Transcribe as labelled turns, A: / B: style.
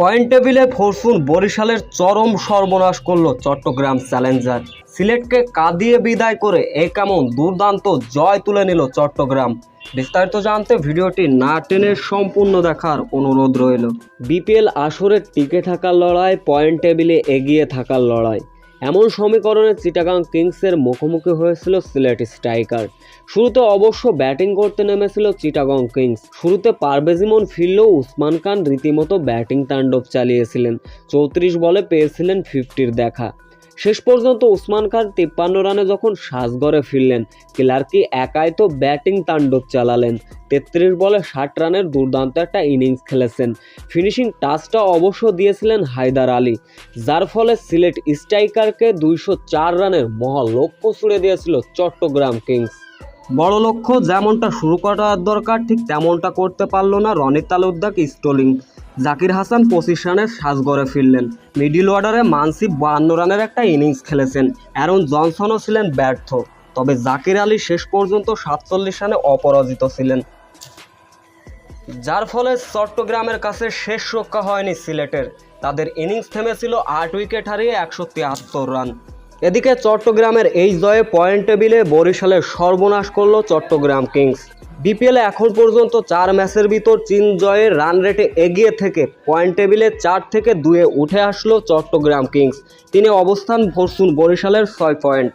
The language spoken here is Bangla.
A: পয়েন্ট টেবিলে ফরসুন বরিশালের চরম সর্বনাশ করল চট্টগ্রাম চ্যালেঞ্জার। সিলেটকে কাঁদিয়ে বিদায় করে এ কেমন দুর্দান্ত জয় তুলে নিল চট্টগ্রাম। বিস্তারিত জানতে ভিডিওটি না টেনে সম্পূর্ণ দেখার অনুরোধ রইল। বিপিএল আসরে টিকে থাকার লড়াই, পয়েন্ট টেবিলে এগিয়ে থাকার লড়াই। এমন সমীকরণে চিটাগাং কিংসের মুখোমুখি হয়েছিল সিলেট স্ট্রাইকার। শুরুতে অবশ্য ব্যাটিং করতে নেমেছিল চিটাগং কিংস। শুরুতে পারভেজিমন ফিরলেও উসমান খান রীতিমতো ব্যাটিং তাণ্ডব চালিয়েছিলেন। চৌত্রিশ বলে পেয়েছিলেন ফিফটির দেখা। শেষ পর্যন্ত উসমান খান তিপ্পান্ন রানে যখন সাজগড়ে ফিরলেন ক্লার্কি একাই তো ব্যাটিং তাণ্ডব চালালেন। তেত্রিশ বলে ষাট রানের দুর্দান্ত একটা ইনিংস খেলেছেন। ফিনিশিং টাচটা অবশ্য দিয়েছিলেন হায়দার আলী, যার ফলে সিলেট স্ট্রাইকারকে দুইশো চার রানের মহা লক্ষ্য ছুড়ে দিয়েছিল চট্টগ্রাম কিংস। বড় লক্ষ্য যেমনটা শুরু করার দরকার, ঠিক তেমনটা করতে পারল না রনিত তালুকদার স্টোলিং। জাকির হাসান পঁচিশ রানের সাজগড়ে ফিরলেন। মিডিল অর্ডারে মানসিব বাহান্ন রানের একটা ইনিংস খেলেছেন। অ্যারন জনসনও ছিলেন ব্যর্থ। তবে জাকির আলী শেষ পর্যন্ত সাতচল্লিশ রানে অপরাজিত ছিলেন। যার ফলে চট্টগ্রামের কাছে শেষ রক্ষা হয়নি সিলেটের। তাদের ইনিংস থেমেছিল আট উইকেট হারিয়ে একশো তিয়াত্তর রান। এদিকে চট্টগ্রামের এই জয়ে পয়েন্ট টেবিলে বরিশালের সর্বনাশ করল চট্টগ্রাম কিংস। বিপিএলে এখন পর্যন্ত চার ম্যাচের ভিতর চীন জয়ের রান রেটে এগিয়ে থেকে পয়েন্ট টেবিলে চার থেকে দুয়ে উঠে আসলো চট্টগ্রাম কিংস। তিনি অবস্থান ভরসুন বরিশালের ছয় পয়েন্ট